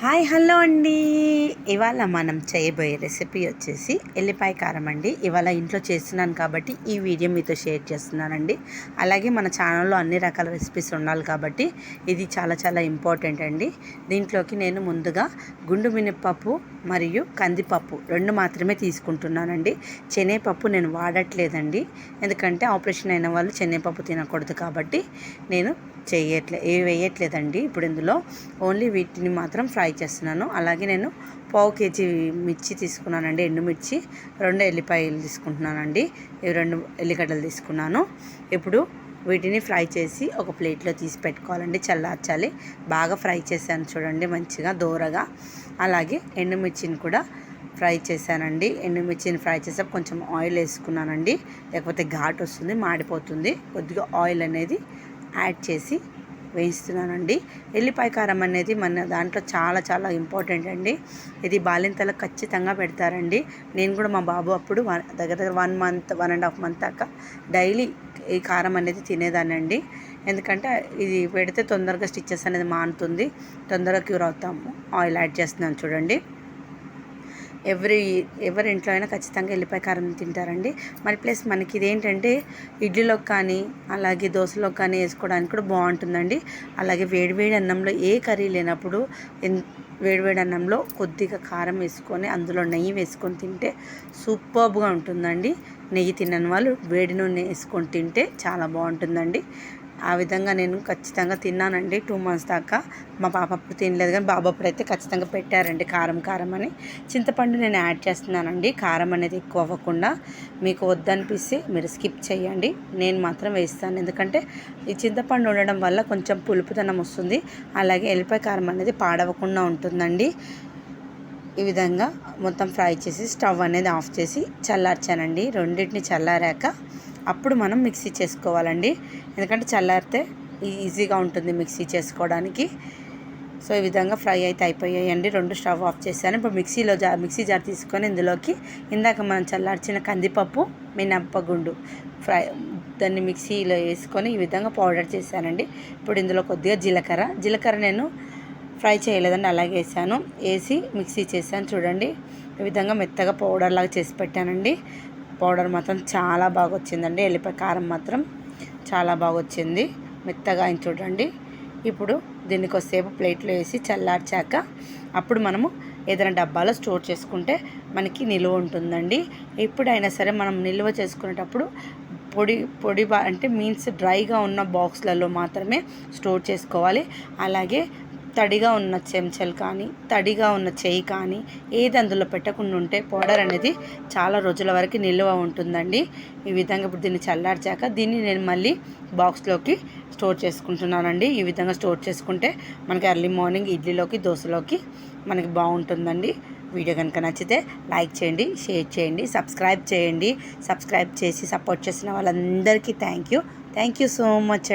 Hi hello అండి. ఇవాళ మనం చేయబోయే రెసిపీ వచ్చేసి ఎల్లిపాయ కారం అండి. ఇవాళ ఇంట్లో చేస్తున్నాను కాబట్టి ఈ వీడియో మీతో షేర్ చేస్తున్నానండి. అలాగే మన ఛానల్లో అన్ని రకాల రెసిపీస్ ఉండాలి కాబట్టి ఇది చాలా చాలా ఇంపార్టెంట్ అండి. దీంట్లోకి నేను ముందుగా గుండు మినప్పప్పు మరియు కందిపప్పు రెండు మాత్రమే తీసుకుంటున్నానండి. శనగపప్పు నేను వాడట్లేదండి. ఎందుకంటే ఆపరేషన్ అయిన వాళ్ళు శనగపప్పు తినకూడదు కాబట్టి నేను చేయట్లే ఏ వేయట్లేదండి. ఇప్పుడు ఇందులో ఓన్లీ వీటిని మాత్రం ఫ్రై ఫ్రై చేస్తున్నాను. అలాగే నేను పావు కేజీ మిర్చి తీసుకున్నానండి ఎండుమిర్చి రెండు ఎల్లిపాయలు తీసుకుంటున్నానండి. ఇవి రెండు ఎల్లిగడ్డలు తీసుకున్నాను. ఇప్పుడు వీటిని ఫ్రై చేసి ఒక ప్లేట్లో తీసి పెట్టుకోవాలండి చల్లార్చాలి. బాగా ఫ్రై చేశాను చూడండి మంచిగా దూరగా. అలాగే ఎండుమిర్చిని కూడా ఫ్రై చేశానండి. ఎండుమిర్చిని ఫ్రై చేసా కొంచెం ఆయిల్ వేసుకున్నానండి. లేకపోతే ఘాట్ వస్తుంది మాడిపోతుంది. కొద్దిగా ఆయిల్ అనేది యాడ్ చేసి వేయిస్తున్నానండి. ఎల్లిపాయ కారం అనేది మన దాంట్లో చాలా చాలా ఇంపార్టెంట్ అండి. ఇది బాలింతలకు ఖచ్చితంగా పెడతారండి. నేను కూడా మా బాబు అప్పుడు దగ్గర దగ్గర one month one and half month దాకా డైలీ ఈ కారం అనేది తినేదాన్ని అండి ఎందుకంటే ఇది పెడితే తొందరగా స్టిచ్చెస్ అనేది మానుతుంది. తొందరగా క్యూర్ అవుతాము. ఆయిల్ యాడ్ చేస్తున్నాను చూడండి. ఎవరి ఎవరి ఇంట్లో అయినా ఖచ్చితంగా ఎల్లిపాయ కారం తింటారండి. మరి ప్లస్ మనకి ఇదేంటంటే ఇడ్లీలోకి కానీ అలాగే దోశలోకి కానీ వేసుకోవడానికి కూడా బాగుంటుందండి. అలాగే వేడివేడి అన్నంలో ఏ కర్రీ లేనప్పుడు వేడివేడి అన్నంలో కొద్దిగా కారం వేసుకొని అందులో నెయ్యి వేసుకొని తింటే సూపర్గా ఉంటుందండి. నెయ్యి తినని వాళ్ళు వేడి నూనె వేసుకొని తింటే చాలా బాగుంటుందండి. ఆ విధంగా నేను ఖచ్చితంగా తిన్నానండి. టూ మంత్స్ దాకా మా పాప అప్పుడు తినలేదు కానీ బాబు అప్పుడు అయితే ఖచ్చితంగా పెట్టారండి కారం కారం అని. చింతపండు నేను యాడ్ చేస్తున్నానండి. కారం అనేది ఎక్కువ అవ్వకుండా మీకు వద్దనిపిస్తే మీరు స్కిప్ చేయండి. నేను మాత్రం వేస్తాను. ఎందుకంటే ఈ చింతపండు ఉండడం వల్ల కొంచెం పులుపుతనం వస్తుంది. అలాగే ఎల్లిపాయ కారం అనేది పాడవకుండా ఉంటుందండి. ఈ విధంగా మొత్తం ఫ్రై చేసి స్టవ్ అనేది ఆఫ్ చేసి చల్లార్చానండి. రెండింటిని చల్లారాక అప్పుడు మనం మిక్సీ చేసుకోవాలండి. ఎందుకంటే చల్లారితే ఈజీగా ఉంటుంది మిక్సీ చేసుకోవడానికి. సో ఈ విధంగా ఫ్రై అయితే అయిపోయాయండి. రెండు స్టవ్ ఆఫ్ చేశాను. ఇప్పుడు మిక్సీలో జా మిక్సీ జార్ తీసుకొని ఇందులోకి ఇందాక మనం చల్లార్చిన కందిపప్పు మినప్పగుండు ఫ్రై దాన్ని మిక్సీలో వేసుకొని ఈ విధంగా పౌడర్ చేశానండి. ఇప్పుడు ఇందులో కొద్దిగా జీలకర్ర. జీలకర్ర నేను ఫ్రై చేయలేదండి. అలాగే వేసాను. వేసి మిక్సీ చేశాను. చూడండి. ఈ విధంగా మెత్తగా పౌడర్ లాగా చేసి పెట్టానండి. పౌడర్ మాత్రం చాలా బాగా వచ్చిందండి ఎల్లిపాయ కారం మాత్రం చాలా బాగా వచ్చింది మెత్తగా అయిన చూడండి. ఇప్పుడు దీన్ని కొద్దిసేపు ప్లేట్లో వేసి చల్లార్చాక అప్పుడు మనము ఏదైనా డబ్బాలో స్టోర్ చేసుకుంటే మనకి నిల్వ ఉంటుందండి. ఎప్పుడైనా సరే మనం నిల్వ చేసుకునేటప్పుడు పొడి పొడి అంటే మీన్స్ డ్రైగా ఉన్న బాక్స్లలో మాత్రమే స్టోర్ చేసుకోవాలి. అలాగే తడిగా ఉన్న చెంచాలు కానీ తడిగా ఉన్న చేయి కానీ ఏది అందులో పెట్టకుండా ఉంటే పౌడర్ అనేది చాలా రోజుల వరకు నిల్వ ఉంటుందండి. ఈ విధంగా ఇప్పుడు దీన్ని చల్లార్చాక దీన్ని నేను మళ్ళీ బాక్స్లోకి స్టోర్ చేసుకుంటున్నానండి. ఈ విధంగా స్టోర్ చేసుకుంటే మనకి ఎర్లీ మార్నింగ్ ఇడ్లీలోకి దోశలోకి మనకి బాగుంటుందండి. వీడియో కనుక నచ్చితే లైక్ చేయండి షేర్ చేయండి సబ్స్క్రైబ్ చేయండి. సబ్స్క్రైబ్ చేసి సపోర్ట్ చేసిన వాళ్ళందరికీ thank you. Thank you so much